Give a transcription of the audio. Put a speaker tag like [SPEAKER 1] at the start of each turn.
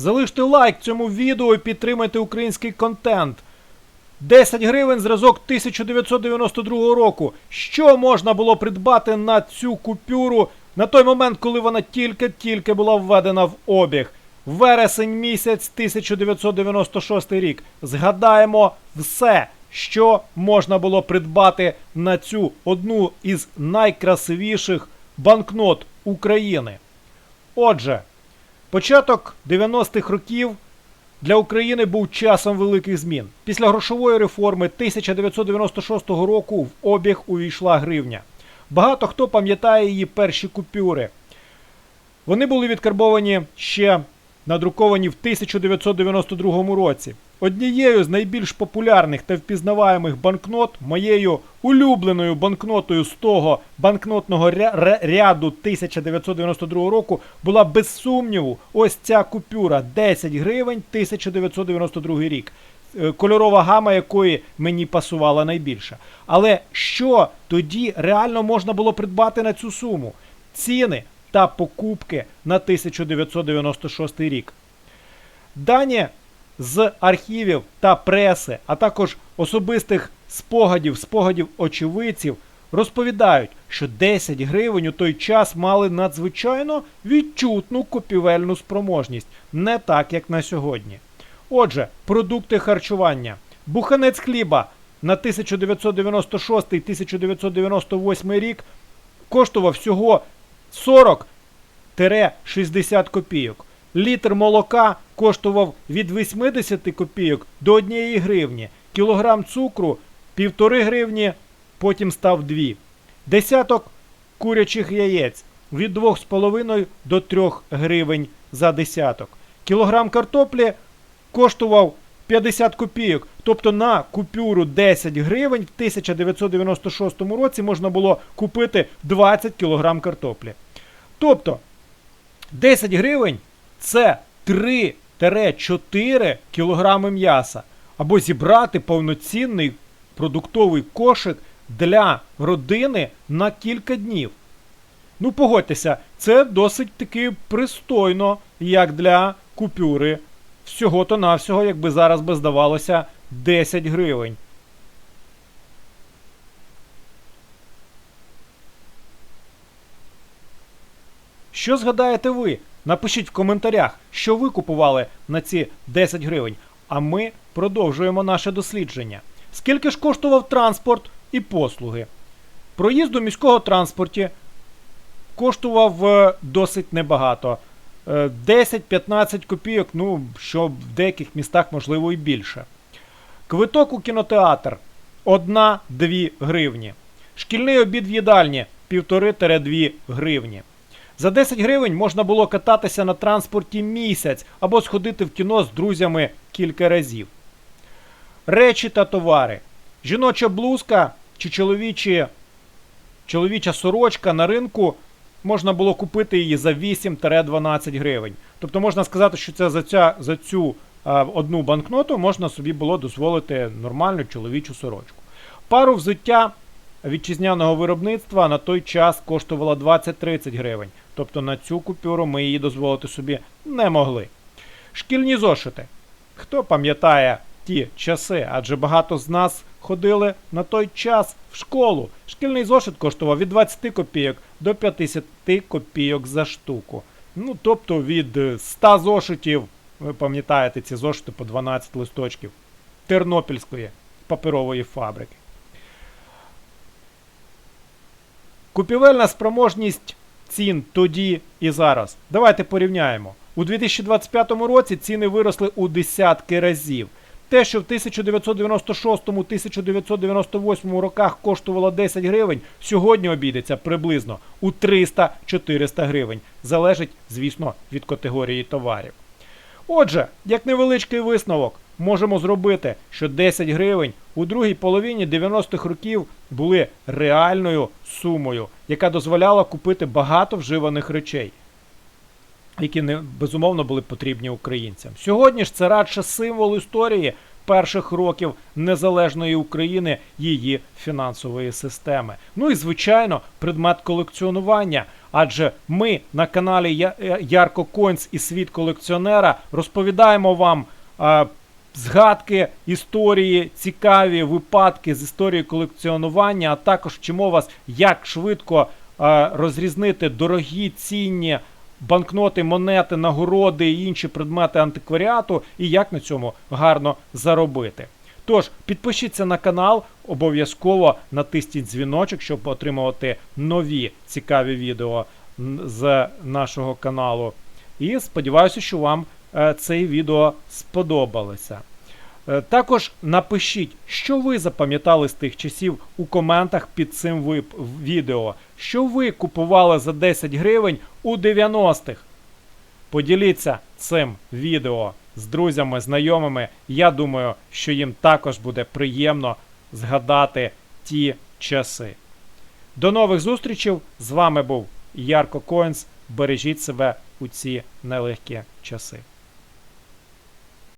[SPEAKER 1] Залиште лайк цьому відео і підтримайте український контент. 10 гривень зразок 1992 року. Що можна було придбати на цю купюру на той момент, коли вона тільки-тільки була введена в обіг? Вересень місяць 1996 рік. Згадаємо все, що можна було придбати на цю одну із найкрасивіших банкнот України. Отже, початок 90-х років для України був часом великих змін. Після грошової реформи 1996 року в обіг увійшла гривня. Багато хто пам'ятає її перші купюри. Вони були відкарбовані ще надруковані в 1992 році. Однією з найбільш популярних та впізнаваємих банкнот, моєю улюбленою банкнотою з того банкнотного ря- ряду 1992 року була без сумніву ось ця купюра 10 гривень 1992 рік. Е, Кольорова гама якої мені пасувала найбільше. Але що тоді реально можна було придбати на цю суму? Ціни та покупки на 1996 рік. Дані з архівів та преси, а також особистих спогадів, спогадів очевидців розповідають, що 10 гривень у той час мали надзвичайно відчутну купівельну спроможність, не так як на сьогодні. Отже, продукти харчування. Буханець хліба на 1996-1998 рік коштував всього 40-60 копійок. Літр молока коштував від 80 копійок до 1 гривні. Кілограм цукру 1,5 гривні, потім став 2. Десяток курячих яєць від 2,5 до 3 гривень за десяток. Кілограм картоплі коштував 50 копійок. Тобто на купюру 10 гривень в 1996 році можна було купити 20 кілограм картоплі. Тобто 10 гривень це 3-4 кілограми м'яса. Або зібрати повноцінний продуктовий кошик для родини на кілька днів. Ну, погодьтеся, це досить таки пристойно, як для купюри. Всього-то навсього, якби зараз би здавалося, 10 гривень. Що згадаєте ви? Напишіть в коментарях, що ви купували на ці 10 гривень. А ми продовжуємо наше дослідження. Скільки ж коштував транспорт і послуги? Проїзд у міського транспорті коштував е, досить небагато. Е, 10-15 копійок, ну, що в деяких містах можливо і більше. Квиток у кінотеатр 1-2 гривні. Шкільний обід в їдальні 1,5-2 гривні. За 10 гривень можна було кататися на транспорті місяць або сходити в кіно з друзями кілька разів. Речі та товари. Жіноча блузка чи чоловічі, чоловіча сорочка на ринку можна було купити її за 8-12 гривень. Тобто можна сказати, що це за, ця, за цю а, одну банкноту можна собі було дозволити нормальну чоловічу сорочку. Пару взуття вітчизняного виробництва на той час коштувала 20-30 гривень. Тобто на цю купюру ми її дозволити собі не могли. Шкільні зошити. Хто пам'ятає ті часи? Адже багато з нас ходили на той час в школу. Шкільний зошит коштував від 20 копійок до 50 копійок за штуку. Ну, тобто від е, 100 зошитів, ви пам'ятаєте ці зошити по 12 листочків Тернопільської паперової фабрики. Купівельна спроможність цін тоді і зараз. Давайте порівняємо. У 2025 році ціни виросли у десятки разів. Те, що в 1996-1998 роках коштувало 10 гривень, сьогодні обійдеться приблизно у 300-400 гривень. Залежить, звісно, від категорії товарів. Отже, як невеличкий висновок, можемо зробити, що 10 гривень у другій половині 90-х років були реальною сумою, яка дозволяла купити багато вживаних речей, які не, безумовно були потрібні українцям. Сьогодні ж це радше символ історії, перших років незалежної України її фінансової системи. Ну і звичайно, предмет колекціонування. Адже ми на каналі Ярко Койнс і світ колекціонера розповідаємо вам е, згадки, історії, цікаві випадки з історії колекціонування, а також вчимо вас, як швидко е, розрізнити дорогі цінні банкноти, монети, нагороди і інші предмети антикваріату, і як на цьому гарно заробити. Тож підпишіться на канал, обов'язково натисніть дзвіночок, щоб отримувати нові цікаві відео з нашого каналу. І сподіваюся, що вам е, це відео сподобалося. Е, Також напишіть, що ви запам'ятали з тих часів у коментах під цим відео, що ви купували за 10 гривень у 90-х. Поділіться цим відео з друзями, знайомими. Я думаю, що їм також буде приємно згадати ті часи. До нових зустрічей! З вами був Ярко Коінс. Бережіть себе у ці нелегкі часи.